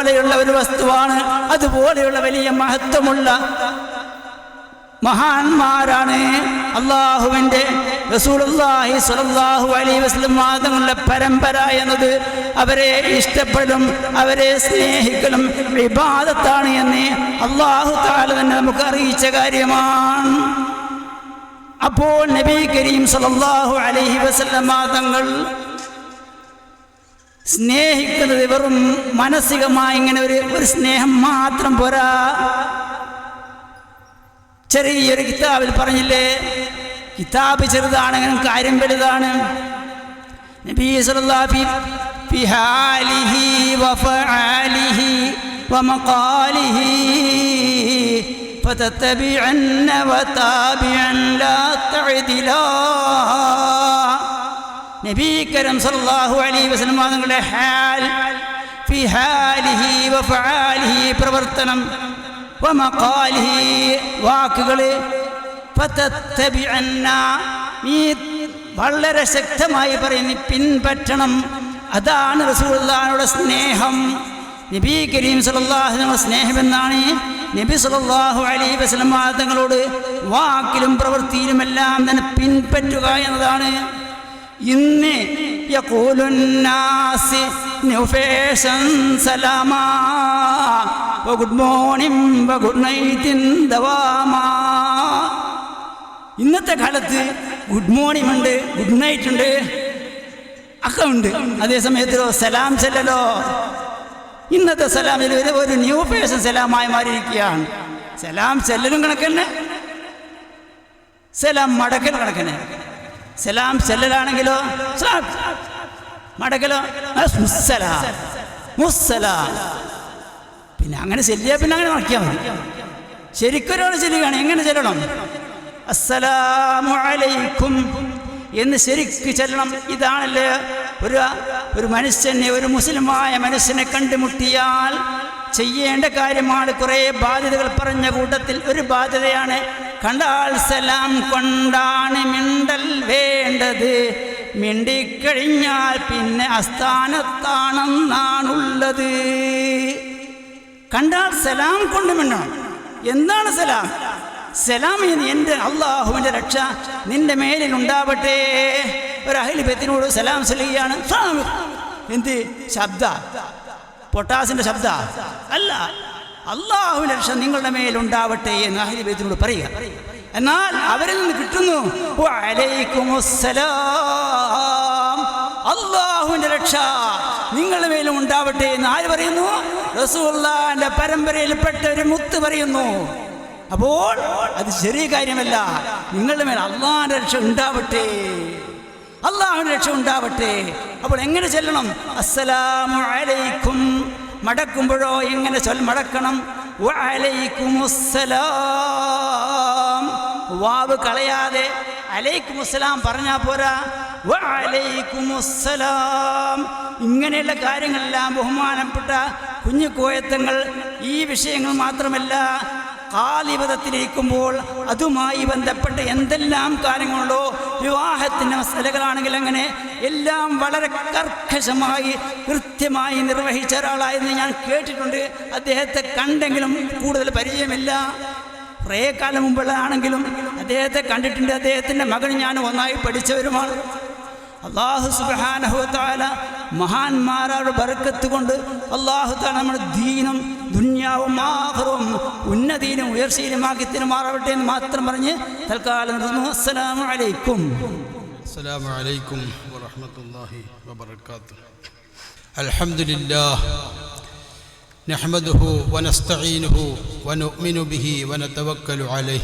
പോലെയുള്ള ഒരു വസ്തുവാണ്. അതുപോലെയുള്ള വലിയ മഹത്വമുള്ള മഹാന്മാരാണ് വസല്ലം മാതങ്ങളുടെ പരമ്പര എന്നത്. അവരെ ഇഷ്ടപ്പെടലും അവരെ സ്നേഹിക്കലും വിവാദത്താണ് എന്ന് അള്ളാഹു താല തന്നെ നമുക്ക് അറിയിച്ച കാര്യമാണ്. അപ്പോൾ നബി കരീം സല്ലല്ലാഹു അലൈഹി വസല്ലം മാതങ്ങൾ സ്നേഹിക്കുന്നത് വെറും മാനസികമായി ഇങ്ങനെ ഒരു ഒരു സ്നേഹം മാത്രം പോരാ ചെറിയൊരു കിതാബിൽ പറഞ്ഞില്ലേ കിതാബ് ചെറുതാണെങ്കിലും കാര്യം വലുതാണ് നബി സല്ലല്ലാഹു ഫി ഫി ഹാലിഹി വഫആലിഹി വമഖാലിഹി فتتبعن وتابعا لا تعدلا നബി സല്ലാഹു അലൈഹി വസല്ലം തങ്ങളുടെ ഹാൽ. ഫി ഹാലിഹി വഫാലിഹി പ്രവർത്തനം. വമഖാലിഹി വാക്കുകൾ. ഫതത്തബിഅന്ന. നീ വളരെ ശക്തമായി പറയുന്നു പിൻപറ്റണം. അതാണ് റസൂലുള്ളാഹിയുടെ സ്നേഹം. നബി കരീം സല്ലല്ലാഹു അലൈഹി വസല്ലം സ്നേഹം എന്നാണ് നബി സല്ലല്ലാഹു അലൈഹി വസല്ലം തങ്ങളോട് വാക്കിലും പ്രവൃത്തിയിലുമെല്ലാം തന്നെ പിൻപറ്റുക എന്നതാണ്. ഇന്ന് ഗുഡ് മോർണിംഗ് ഗുഡ് ദവാമാ. ഇന്നത്തെ കാലത്ത് ഗുഡ് മോർണിംഗ് ഉണ്ട് ഗുഡ് നൈറ്റ് ഉണ്ട് അക്ക ഉണ്ട്. അതേ സമയത്തിലോ സലാം ചെല്ലലോ. ഇന്നത്തെ സലാമിൽ ഒരു ഒരു ന്യൂ ഫേഷൻ സലാമായി മാറിയിരിക്കുകയാണ്. സലാം ചെല്ലലും കണക്കന്നെ. സലാം മടക്കൽ കണക്കന്നെ. സലാം ചെല്ലലാണെങ്കിലോ? മടക്കലോ? പിന്നെ അങ്ങനെ ചെല്ലിയാൽ പിന്നെ അങ്ങനെ നോക്കിയാൽ മതി. ശരിക്കൊരാൾ ചെല്ലുകയാണ് എങ്ങനെ ചെല്ലണം? അസ്സലാമു അലൈക്കും. എന്ന് ശരിക്ക് ചെല്ലണം. ഇതാണല്ലേ ഒരു ഒരു മനുഷ്യനെ ഒരു മുസ്ലിമായ മനുഷ്യനെ കണ്ടുമുട്ടിയാൽ ചെയ്യേണ്ട കാര്യമാണ്. കുറേ ബാധ്യതകൾ പറഞ്ഞ കൂട്ടത്തിൽ ഒരു ബാധ്യതയാണ് കണ്ടാൽ സലാം കൊണ്ടാണ് മിണ്ടൽ വേണ്ടത്. മിണ്ടിക്കഴിഞ്ഞാൽ പിന്നെ അസ്ഥാനത്താണെന്നാണുള്ളത് കണ്ടാൽ സലാം കൊണ്ട് മിണ്ടണം എന്താണ് സലാം? സലാം എന്റെ അള്ളാഹുവിന്റെ രക്ഷ നിന്റെ മേലിൽ ഉണ്ടാവട്ടെ. ഒരു അഹിലിബത്തിനോട് സലാം ചെല്ലുകയാണ് സലാം. എന്ത്? ശബ്ദ. പൊട്ടാസിന്റെ ശബ്ദ. അല്ല. അള്ളാഹുവിന്റെ രക്ഷ നിങ്ങളുടെ മേലുണ്ടാവട്ടെ എന്ന് അഹിലിബത്തിനോട് പറയുക. എന്നാൽ അവരിൽ നിന്ന് കിട്ടുന്നു അള്ളാഹുവിന്റെ രക്ഷ നിങ്ങളുടെ മേലും ഉണ്ടാവട്ടെ എന്ന് ആര് പറയുന്നു? റസൂള്ളാന്റെ പരമ്പരയിൽപ്പെട്ട ഒരു മുത്ത് പറയുന്നു. അപ്പോൾ അത് ചെറിയ കാര്യമല്ല. നിങ്ങളുടെ മേൽ അള്ളാഹിന്റെ രക്ഷ ഉണ്ടാവട്ടെ. അള്ളാഹുവിന്റെ രക്ഷ ഉണ്ടാവട്ടെ. അപ്പോൾ എങ്ങനെ ചെല്ലണം? അസ്സലാമു അലൈക്കും മടക്കുമ്പോഴോ എങ്ങനെ ചൊൽ മടക്കണം. വാവ് കളയാതെ അലൈക്കുമുസ്സലാം പറഞ്ഞാൽ പോരാ. വലൈക്കുമുസ്സലാം ഇങ്ങനെയുള്ള കാര്യങ്ങളെല്ലാം ബഹുമാനപ്പെട്ട കുഞ്ഞു കോയത്തങ്ങൾ ഈ വിഷയങ്ങൾ മാത്രമല്ല കാലിപഥത്തിലിരിക്കുമ്പോൾ അതുമായി ബന്ധപ്പെട്ട എന്തെല്ലാം കാര്യങ്ങളുണ്ടോ വിവാഹത്തിന്റെ മസലകളാണെങ്കിൽ അങ്ങനെ എല്ലാം വളരെ കർക്കശമായി കൃത്യമായി നിർവഹിച്ച ഒരാളായിരുന്നു ഞാൻ കേട്ടിട്ടുണ്ട്. അദ്ദേഹത്തെ കണ്ടെങ്കിലും കൂടുതൽ പരിചയമില്ല. കുറേ കാലം മുമ്പുള്ളതാണെങ്കിലും അദ്ദേഹത്തെ കണ്ടിട്ടുണ്ട്. അദ്ദേഹത്തിന്റെ മകൻ ഞാൻ ഒന്നായി പഠിച്ചവരുമാണ്. അള്ളാഹു സുബാനഹുത്താല മഹാന്മാരുടെ ബർക്കത്ത് കൊണ്ട് അള്ളാഹു താല നമ്മുടെ ദീനും ദുന്യാവും ആഹ്റവും ഉന്നതീനും ഉയർച്ചയിലുമാക്കി തിരുമാറവട്ടെ എന്ന് മാത്രം പറഞ്ഞ് തൽക്കാലം നിർത്തുന്നു അസ്സലാമു അലൈക്കും السلام عليكم ورحمة الله وبركاته الحمد لله نحمده ونستعينه ونؤمن به ونتوكل عليه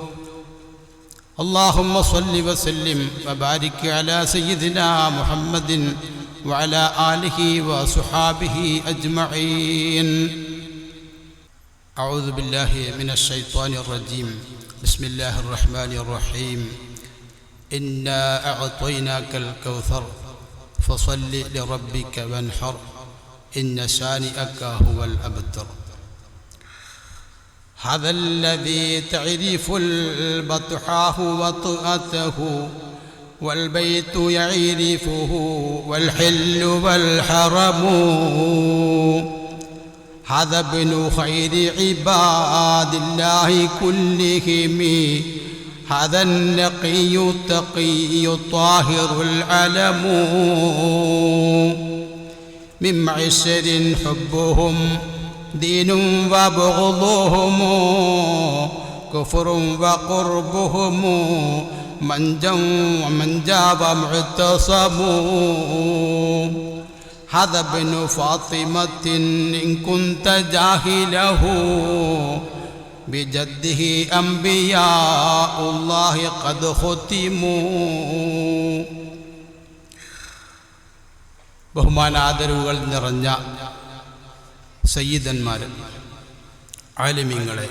اللهم صل وسلم وبارك على سيدنا محمد وعلى آله وصحابه أجمعين. أعوذ بالله من الشيطان الرجيم. بسم الله الرحمن الرحيم. إنا أعطيناك الكوثر فصل لربك وانحر. إن شانئك هو الأبتر. هذا الذي تعرف البطحاه وطأته والبيت يعرفه والحل والحرم. هذا ابن خير عباد الله كلهم. هذا النقي التقي الطاهر العلم. من معشر حبهم دين وبغضهم كفر وقربهم من جو ومن جاب معتصم هذا ابن فاطمة إن كنت جاهله بجده أنبياء الله قد ختموا ബഹുമാനാദരവുകൾ നിറഞ്ഞ സയ്യിദന്മാർ ആലിമ്യങ്ങളെ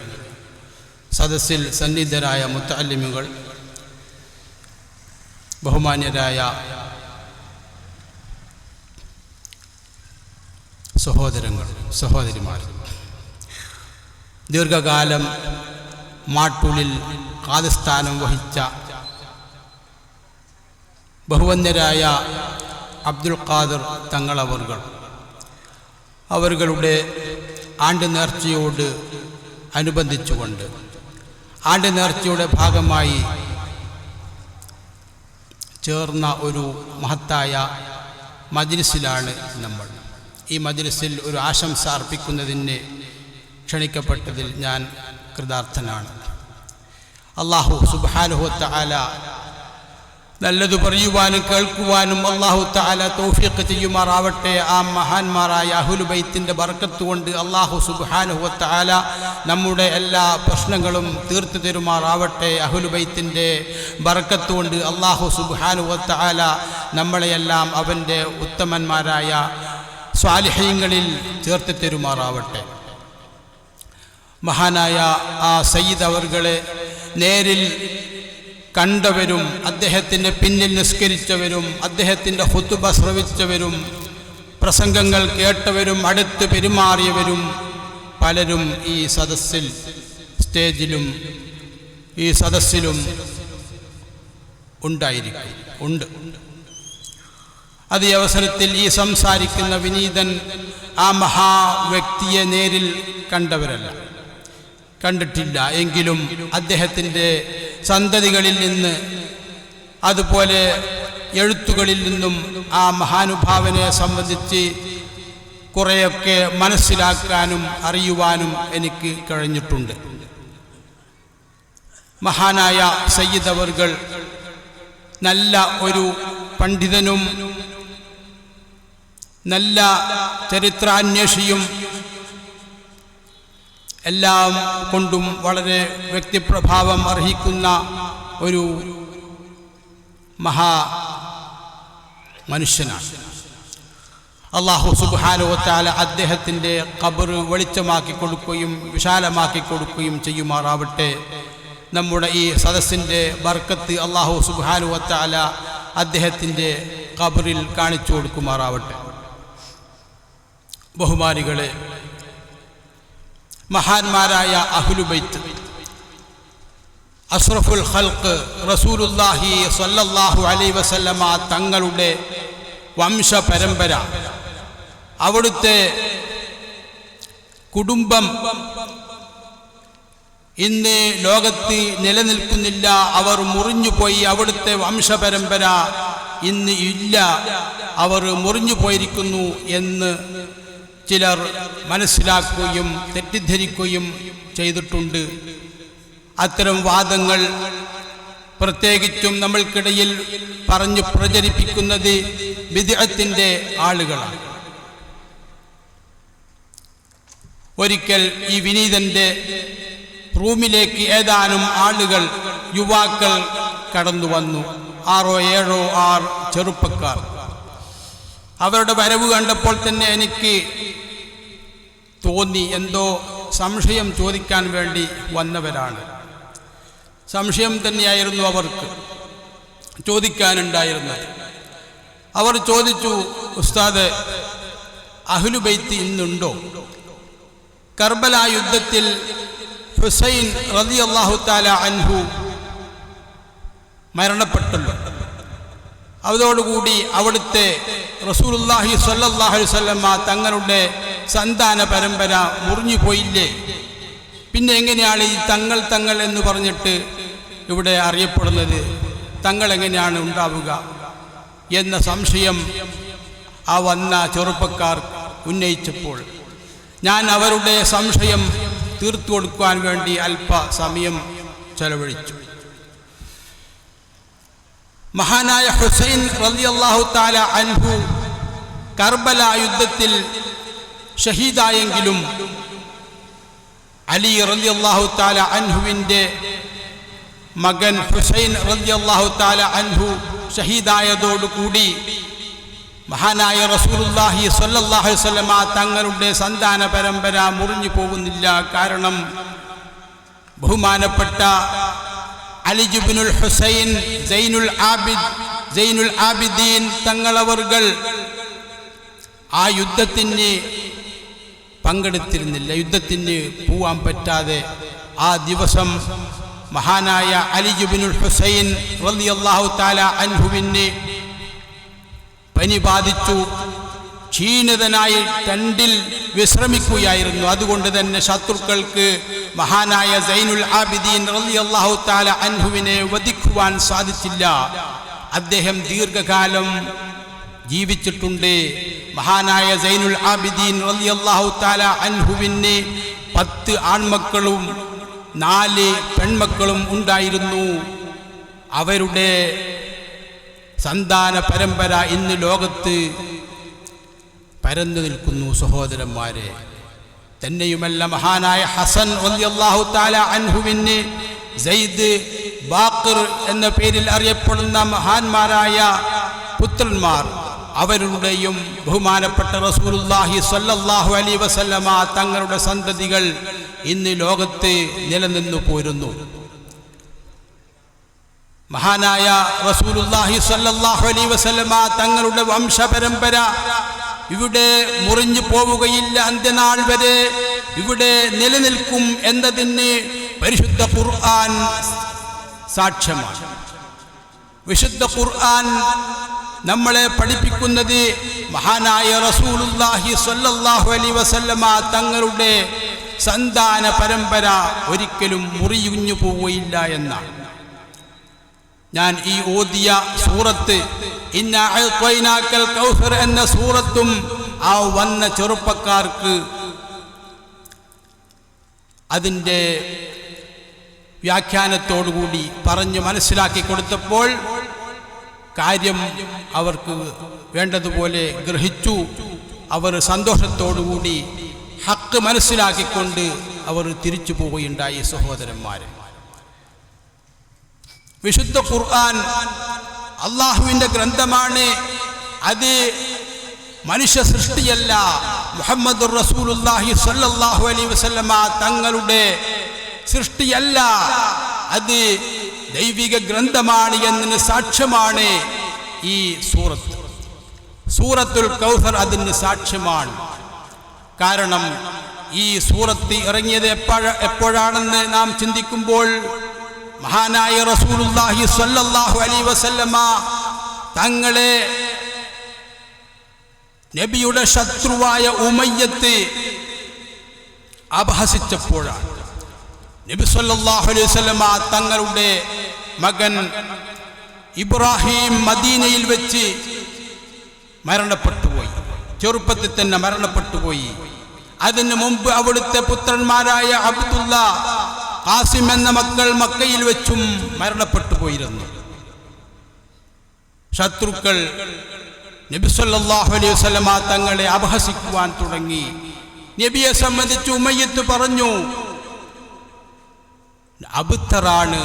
സദസ്സിൽ സന്നിധരായ മുത്തല്ലിമുകൾ ബഹുമാന്യരായ സഹോദരങ്ങൾ സഹോദരിമാർ ദീർഘകാലം മാട്ടുളിൽ കാതസ്ഥാനം വഹിച്ച ബഹുവന്യരായ അബ്ദുൽ ഖാദർ തങ്ങളവർകൾ അവരുടെ ആണ്ട് നേർച്ചയോട് അനുബന്ധിച്ചുകൊണ്ട്. ആണ്ട് നേർച്ചയുടെ ഭാഗമായി ചേർന്ന ഒരു മഹത്തായ മജ്ലിസിലാണ് നമ്മൾ. ഈ മജ്ലിസിൽ ഒരു ആശംസ അർപ്പിക്കുന്നതിന് ക്ഷണിക്കപ്പെട്ടതിൽ ഞാൻ കൃതാർത്ഥനാണ്. അള്ളാഹു സുബാനുഹത്ത ആല നല്ലത് പറയുവാനും കേൾക്കുവാനും അള്ളാഹു താല തൗഫീഖ് ചെയ്യുമാറാവട്ടെ. ആ മഹാന്മാരായ അഹുലുബൈത്തിന്റെ ബർക്കത്ത് കൊണ്ട് അള്ളാഹു സുബാനുഹുത്താല നമ്മുടെ എല്ലാ പ്രശ്നങ്ങളും തീർത്തു തരുമാറാവട്ടെ. അഹുലുബൈത്തിന്റെ ബർക്കത്ത് കൊണ്ട് അള്ളാഹു സുബാനുഹുത്താല നമ്മളെയെല്ലാം അവന്റെ ഉത്തമന്മാരായ സ്വാലിഹ്യങ്ങളിൽ ചേർത്ത് തരുമാറാവട്ടെ. മഹാനായ ആ സയ്യിദ് അവർകളെ നേരിൽ കണ്ടവരും അദ്ദേഹത്തിന്റെ പിന്നിൽ നിസ്കരിച്ചവരും അദ്ദേഹത്തിന്റെ ഹുത്തുബ ശ്രവിച്ചവരും പ്രസംഗങ്ങൾ കേട്ടവരും അടുത്ത് പെരുമാറിയവരും പലരും ഈ സദസ്സിൽ സ്റ്റേജിലും ഈ സദസ്സിലും ഉണ്ടായിരിക്കും. ഉണ്ട്. അത് ഈ അവസരത്തിൽ ഈ സംസാരിക്കുന്ന വിനീതൻ ആ മഹാ വ്യക്തിയെ നേരിൽ കണ്ടവരല്ല. കണ്ടിട്ടില്ല. എങ്കിലും അദ്ദേഹത്തിന്റെ സന്തതികളിൽ നിന്ന് അതുപോലെ എഴുത്തുകളിൽ നിന്നും ആ മഹാനുഭാവനെ സംബന്ധിച്ച് കുറേയൊക്കെ മനസ്സിലാക്കാനും അറിയുവാനും എനിക്ക് കഴിഞ്ഞിട്ടുണ്ട്. മഹാനായ സയ്യിദ് അവർകൾ നല്ല ഒരു പണ്ഡിതനും നല്ല ചരിത്രാന്വേഷിയും എല്ലാം കൊണ്ടും വളരെ വ്യക്തിപ്രഭാവം അർഹിക്കുന്ന ഒരു മഹാ മനുഷ്യനാണ്. അള്ളാഹു സുബാനുവത്താല അദ്ദേഹത്തിന്റെ കബർ വെളിച്ചമാക്കി കൊടുക്കുകയും വിശാലമാക്കി കൊടുക്കുകയും ചെയ്യുമാറാവട്ടെ. നമ്മുടെ ഈ സദസ്സിന്റെ ബർക്കത്ത് അള്ളാഹു സുബാനുവത്താല അദ്ദേഹത്തിന്റെ കബറിൽ കാണിച്ചു കൊടുക്കുമാറാവട്ടെ. ബഹുമാനികളെ മഹാന്മാരായ അഹുലുബൈത്ത്. അസ്രഫുൽ ഹൽക്ക് റസൂലുല്ലാഹി സല്ലല്ലാഹു അലൈ വസല്ലമ തങ്ങളുടെ വംശ പരമ്പര അവിടുത്തെ കുടുംബം ഇന്ന് ലോകത്ത് നിലനിൽക്കുന്നില്ല. അവർ മുറിഞ്ഞുപോയി അവിടുത്തെ വംശപരമ്പര ഇന്ന് ഇല്ല. അവർ മുറിഞ്ഞു പോയിരിക്കുന്നു എന്ന് ചിലർ മനസ്സിലാക്കുകയും തെറ്റിദ്ധരിക്കുകയും ചെയ്തിട്ടുണ്ട്. അത്തരം വാദങ്ങൾ പ്രത്യേകിച്ചും നമ്മൾക്കിടയിൽ പറഞ്ഞു പ്രചരിപ്പിക്കുന്നത് വിദേഹത്തിന്റെ ആളുകളാണ്. ഒരിക്കൽ ഈ വിനീതന്റെ റൂമിലേക്ക് ഏതാനും ആളുകൾ യുവാക്കൾ കടന്നു വന്നു. ആറോ ഏഴോ ആറ് ചെറുപ്പക്കാർ. അവരുടെ വരവ് കണ്ടപ്പോൾ തന്നെ എനിക്ക് തോന്നി എന്തോ സംശയം ചോദിക്കാൻ വേണ്ടി വന്നവരാണ്. സംശയം തന്നെയായിരുന്നു അവർക്ക് ചോദിക്കാനുണ്ടായിരുന്നത്. അവർ ചോദിച്ചു ഉസ്താദ് അഹ്ലുബൈത്ത് ഇന്നുണ്ടോ? കർബല യുദ്ധത്തിൽ ഹുസൈൻ റതി അള്ളാഹു താല അൻഹു മരണപ്പെട്ടല്ലോ അതോടുകൂടി അവിടുത്തെ റസൂലുല്ലാഹി അലൈഹി വസല്ലമ തങ്ങളുടെ സന്താന പരമ്പര മുറിഞ്ഞു പോയില്ലേ? പിന്നെ എങ്ങനെയാണ് ഈ തങ്ങൾ തങ്ങൾ എന്ന് പറഞ്ഞിട്ട് ഇവിടെ അറിയപ്പെടുന്നത്? തങ്ങൾ എങ്ങനെയാണ് ഉണ്ടാവുക? എന്ന സംശയം ആ വന്ന ചെറുപ്പക്കാർ ഉന്നയിച്ചപ്പോൾ. ഞാൻ അവരുടെ സംശയം തീർത്തു കൊടുക്കുവാൻ വേണ്ടി അല്പ സമയം ചെലവഴിച്ചു. മഹാനായ ഹുസൈൻ റളിയല്ലാഹു താല അൻഹു കർബല യുദ്ധത്തിൽ ഷഹീദായെങ്കിലും അലി റളിയല്ലാഹു താല അൻഹുവിന്റെ മകൻ ഹുസൈൻ റളിയല്ലാഹു താല അൻഹു ഷഹീദായതോടുകൂടി മഹാനായ റസൂലുല്ലാഹി സ്വല്ലല്ലാഹു അലൈഹി വസല്ലമ തങ്ങളുടെ സന്താന പരമ്പര മുറിഞ്ഞു പോകുന്നില്ല. കാരണം ബഹുമാനപ്പെട്ട അലിജുബിനുൽ ഹുസൈൻ സൈനുൽ ആബിദ് ജൈനുൽ ആബിദ്ദീൻ തങ്ങളവർകൾ ആ യുദ്ധത്തിന് പങ്കെടുത്തിരുന്നില്ല. യുദ്ധത്തിന് പോവാൻ പറ്റാതെ ആ ദിവസം മഹാനായ അലിജുബിനുൽ ഹുസൈൻ റളിയല്ലാഹു താല അൻഹുവിന് പനി ബാധിച്ചു. ക്ഷീണിതനായി തണ്ടിൽ വിശ്രമിക്കുകയായിരുന്നു. അതുകൊണ്ട് തന്നെ ശത്രുക്കൾക്ക് മഹാനായ സൈനുൽ ആബിദീൻ റളിയല്ലാഹു താല അൻഹുവിനെ വധിക്കുവാൻ സാധിച്ചില്ല. അദ്ദേഹം ദീർഘകാലം ജീവിച്ചിട്ടുണ്ട്. മഹാനായ സൈനുൽ ആബിദീൻ റളിയല്ലാഹു താല അൻഹുവിന് പത്ത് ആൺമക്കളും നാല് പെൺമക്കളും ഉണ്ടായിരുന്നു. അവരുടെ സന്താന പരമ്പര ഇന്ന് ലോകത്ത് പരന്നു നിൽക്കുന്നു സഹോദരന്മാരെ. തന്നെയുമല്ല മഹാനായ ഹസൻ അള്ളാഹു താല അൻഹുവിന് സെയ്ദ് ബാക്കർ എന്ന പേരിൽ അറിയപ്പെടുന്ന മഹാന്മാരായ പുത്രന്മാർ അവരുടെയും ബഹുമാനപ്പെട്ട റസൂലുല്ലാഹി സ്വല്ലല്ലാഹു അലൈ വസല്ലമ തങ്ങളുടെ സന്തതികൾ ഇന്ന് ലോകത്ത് നിലനിന്നു പോരുന്നു. മഹാനായ റസൂലുല്ലാഹി സ്വല്ലല്ലാഹു അലൈഹി വസല്ലമ തങ്ങളുടെ വംശപരമ്പര ഇവിടെ മുറിഞ്ഞു പോവുകയില്ല അന്ത്യനാൾ വരെ. ഇവിടെ നിലനിൽക്കും എന്നതിന് പരിശുദ്ധ ഖുർആൻ സാക്ഷ്യമാണ്. വിശുദ്ധ ഖുർആൻ നമ്മളെ പഠിപ്പിക്കുന്നത് മഹാനായ റസൂലുല്ലാഹി സല്ലല്ലാഹു അലൈഹി വസല്ലമ തങ്ങളുടെ സന്താന പരമ്പര ഒരിക്കലും മുറിയുഞ്ഞു പോവുകയില്ല എന്നാണ്. ഞാൻ ഈ ഓദിയ സൂറത്ത് കൗസർ എന്ന സൂറത്തും ആ വന്ന ചെറുപ്പക്കാർക്ക് അതിന്റെ വ്യാഖ്യാനത്തോടുകൂടി പറഞ്ഞ് മനസ്സിലാക്കി കൊടുത്തപ്പോൾ കാര്യം അവർക്ക് വേണ്ടതുപോലെ ഗ്രഹിച്ചു. അവർ സന്തോഷത്തോടുകൂടി ഹക്ക് മനസ്സിലാക്കിക്കൊണ്ട് അവർ തിരിച്ചു പോവുകയുണ്ടായി സഹോദരന്മാരെ. വിശുദ്ധ ഖുർആൻ അള്ളാഹുവിന്റെ ഗ്രന്ഥമാണ് അത് മനുഷ്യ സൃഷ്ടിയല്ല. മുഹമ്മദ് റസൂലുല്ലാഹി സ്വല്ലല്ലാഹു അലൈഹി വസല്ലമ തങ്ങളുടെ സൃഷ്ടിയല്ല. അത് ദൈവിക ഗ്രന്ഥമാണ് എന്നതിന് സാക്ഷ്യമാണ് ഈ സൂറത്ത്. സൂറത്തുൽ കൗസർ അതിന് സാക്ഷ്യമാണ്. കാരണം ഈ സൂറത്ത് ഇറങ്ങിയത് എപ്പോഴ എപ്പോഴാണെന്ന് നാം ചിന്തിക്കുമ്പോൾ മഹാനായ റസൂലുല്ലാഹി സ്വല്ലല്ലാഹു അലൈഹി വസല്ലമ തങ്ങളെ നബിയുടെ ശത്രുവായ ഉമയ്യത്തെ അപഹസിച്ചപ്പോഴാണ്. നബി സല്ലല്ലാഹു അലൈഹി വസല്ലമ തങ്ങളുടെ മകൻ ഇബ്രാഹിം മദീനയിൽ വെച്ച് മരണപ്പെട്ടുപോയി. ചെറുപ്പത്തിൽ തന്നെ മരണപ്പെട്ടുപോയി. അതിനു മുമ്പ് അവിടുത്തെ പുത്രന്മാരായ അബ്ദുള്ള കാസിം എന്ന മക്കൾ മക്കയിൽ വെച്ചും മരണപ്പെട്ടു പോയിരുന്നു. ശത്രുക്കൾ നബിസ്വല്ലാഹു അലൈഹി വസ്ലമ തങ്ങളെ അപഹസിക്കുവാൻ തുടങ്ങി. നബിയെ സംബന്ധിച്ച് ഉമ്മയ്യത്ത് പറഞ്ഞു അബുത്തറാണ്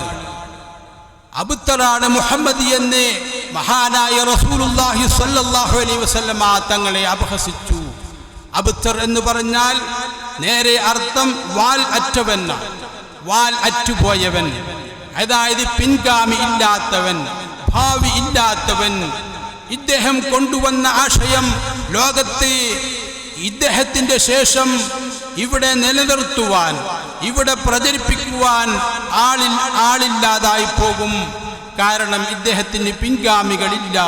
അബുത്തറാണ് മുഹമ്മദ് എന്ന് മഹാനായ റസൂലുല്ലാഹി സ്വല്ലല്ലാഹു അലൈഹി വസല്ലമ തങ്ങളെ അപഹസിച്ചു. അബുത്തർ എന്ന് പറഞ്ഞാൽ നേരെ അർത്ഥം വാൽ അറ്റവെന്ന വാൽ അറ്റുപോയവൻ. അതായത് പിൻഗാമി ഇല്ലാത്തവൻ ഭാവി ഇല്ലാത്തവൻ. ഇദ്ദേഹം കൊണ്ടുവന്ന ആശയം ലോകത്ത് ഇദ്ദേഹത്തിന്റെ ശേഷം ഇവിടെ നിലനിർത്തുവാൻ ഇവിടെ പ്രചരിപ്പിക്കുവാൻ ആളിൽ ആളില്ലാതായി പോകും. കാരണം ഇദ്ദേഹത്തിന് പിൻഗാമികളില്ല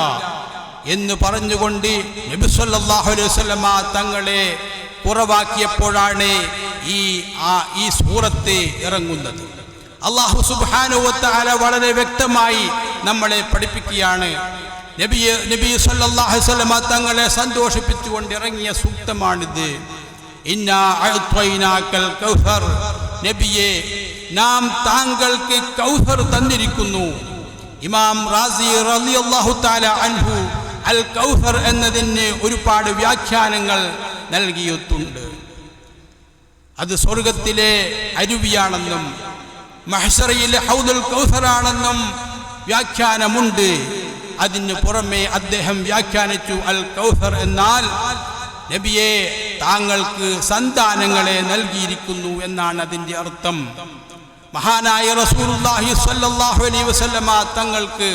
എന്ന് പറഞ്ഞുകൊണ്ട് നബി സല്ലല്ലാഹു അലൈഹി വസല്ലമ തങ്ങളെ കുറവാക്കിയപ്പോഴാണ് ഈ ആ ഈ സൂറത്ത് ഇറങ്ങുന്നത്. അള്ളാഹു സുബ്ഹാനുവത്താല വളരെ വ്യക്തമായി നമ്മളെ പഠിപ്പിക്കുകയാണ്. നബിയെ നബി സല്ലല്ലാഹു അലൈഹി തങ്ങളെ സന്തോഷിപ്പിച്ചുകൊണ്ട് ഇറങ്ങിയ സൂക്തമാണിത്. നബിയെ നാം താങ്കൾക്ക് കൗസർ തന്നിരിക്കുന്നു. ഇമാം റാസി റളിയല്ലാഹു തആല അൻഹു അൽ കൗസർ എന്നതിന് ഒരുപാട് വ്യാഖ്യാനങ്ങൾ നൽകിയിട്ടുണ്ട്. അത് സ്വർഗത്തിലെ അരുവിയാണെന്നും മഹ്സറയിലെ ഹൗദുൽ കൗസറാണെന്നും വ്യാഖ്യാനമുണ്ട്. അതിന് പുറമെ അദ്ദേഹം വ്യാഖ്യാനിച്ചു അൽ കൗസർ എന്നാൽ നബിയെ താങ്കൾക്ക് സന്താനങ്ങളെ നൽകിയിരിക്കുന്നു എന്നാണ് അതിന്റെ അർത്ഥം. മഹാനായ റസൂലുള്ളാഹി സല്ലാഹു അലൈഹി വസല്ലമ തങ്ങൾക്ക്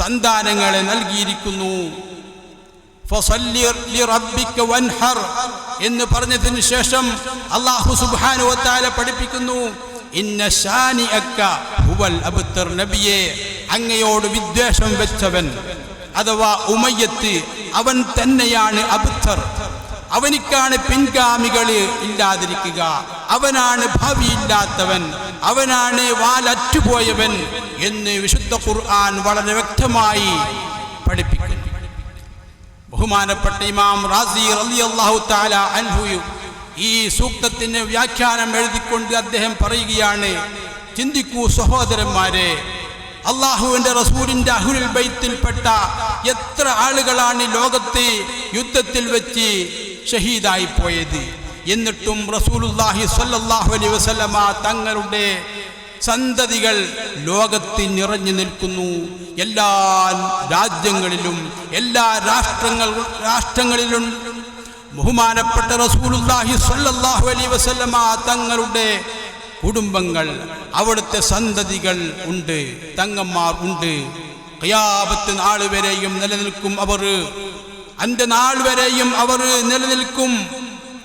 സന്താനങ്ങളെ നൽകിയിരിക്കുന്നു. എന്ന് പറഞ്ഞതിന് ശേഷം അള്ളാഹു സുബ്ഹാനഹു വതആല പഠിപ്പിക്കുന്നു ഇന്ന ഹുവൽ നബിയെ അങ്ങയോട് വിദ്വേഷം വെച്ചവൻ അഥവാ ഉമയ്യത്ത് അവൻ തന്നെയാണ് അബുദ്ധർ അവനിക്കാണ് പിൻഗാമികൾ ഇല്ലാതിരിക്കുക. അവനാണ് ഭാവിയില്ലാത്തവൻ അവനാണ് വാലറ്റുപോയവൻ എന്ന് വിശുദ്ധ ഖുർആൻ വളരെ വ്യക്തമായി പഠിപ്പിക്കുന്നു. ബഹുമാനപ്പെട്ട ഇമാം റാസി റളിയല്ലാഹു തആല അൻഹു ഈ സൂക്തത്തിന് വ്യാഖ്യാനം എഴുതിക്കൊണ്ട് അദ്ദേഹം പറയുകയാണ് ചിന്തിക്കൂ സഹോദരന്മാരെ അള്ളാഹുവിന്റെ റസൂലിന്റെ അഹുൽ ബൈത്തിൽപ്പെട്ട എത്ര ആളുകളാണ് ലോകത്ത് യുദ്ധത്തിൽ വെച്ച് ഷഹീദായി പോയത് എന്നിട്ടും സ്വല്ലല്ലാഹു അലൈഹി വസല്ലമ തങ്ങളുടെ സന്തതികൾ ലോകത്തിൽ നിറഞ്ഞു നിൽക്കുന്നു. എല്ലാ രാജ്യങ്ങളിലും എല്ലാ രാഷ്ട്രങ്ങൾ രാഷ്ട്രങ്ങളിലും ബഹുമാനപ്പെട്ട റസൂലുള്ളാഹി സ്വല്ലല്ലാഹു അലൈഹി വസല്ലമ തങ്ങളുടെ കുടുംബങ്ങൾ അവിടുത്തെ സന്തതികൾ ഉണ്ട് തങ്ങന്മാർ ഉണ്ട്. ഖിയാമത്ത് നാൾ വരെയും നിലനിൽക്കും അവർ. അന്റെ നാൾ വരെയും അവർ നിലനിൽക്കും.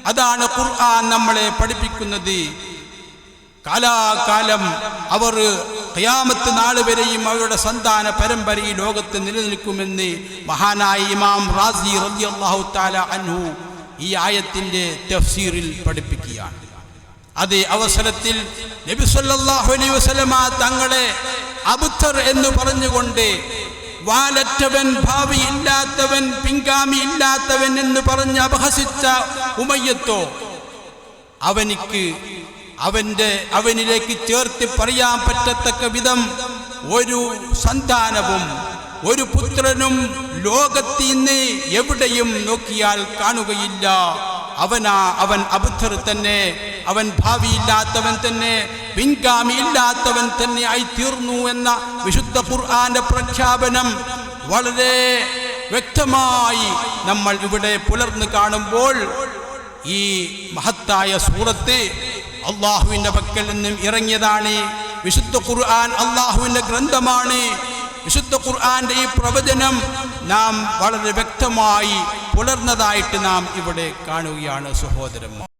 അതാണ് ഖുർആൻ നമ്മളെ പഠിപ്പിക്കുന്നത്. കാലാകാലം അവർ ഖിയാമത്ത് നാൾ വരെയും അവരുടെ സന്താന പരമ്പര ഈ ലോകത്ത് നിലനിൽക്കുമെന്ന് മഹാനായ ഇമാം റാസി റളിയല്ലാഹു താല അൻഹു ഈ ആയത്തിന്റെ തഫ്സീറിൽ പഠിപ്പിക്കുകയാണ്. അതേ അവസരത്തിൽ നബി അലൈഹി വസല്ലമ തങ്ങളെ അബുദ്ധർ എന്ന് പറഞ്ഞുകൊണ്ട് വാലറ്റവൻ ഭാവി ഇല്ലാത്തവൻ പിൻഗാമി ഇല്ലാത്തവൻ എന്ന് പറഞ്ഞ് അപഹസിച്ച ഉമയ്യത്തോ അവനിക്ക് അവന്റെ അവനിലേക്ക് ചേർത്ത് പറയാൻ പറ്റത്തക്ക വിധം ഒരു സന്താനവും ഒരു പുത്രനും ലോകത്തിൽ നിന്ന് എവിടെയും നോക്കിയാൽ കാണുകയില്ല. അവനാ അവൻ അബുദ്ധർ തന്നെ അവൻ ഭാവിയില്ലാത്തവൻ തന്നെ പിൻഗാമി ഇല്ലാത്തവൻ തന്നെ ആയി തീർന്നു എന്ന വിശുദ്ധ ഖുർആന്റെ പ്രഖ്യാപനം വളരെ വ്യക്തമായി നമ്മൾ ഇവിടെ പുലർന്നു കാണുമ്പോൾ ഈ മഹത്തായ സൂറത്ത് അള്ളാഹുവിന്റെ പക്കൽ നിന്നും ഇറങ്ങിയതാണ്. വിശുദ്ധ ഖുർആൻ അള്ളാഹുവിന്റെ ഗ്രന്ഥമാണ്. വിശുദ്ധ ഖുർആന്റെ ഈ പ്രവചനം നാം വളരെ വ്യക്തമായി പുലർന്നതായിട്ട് നാം ഇവിടെ കാണുകയാണ് സഹോദരന്മാർ.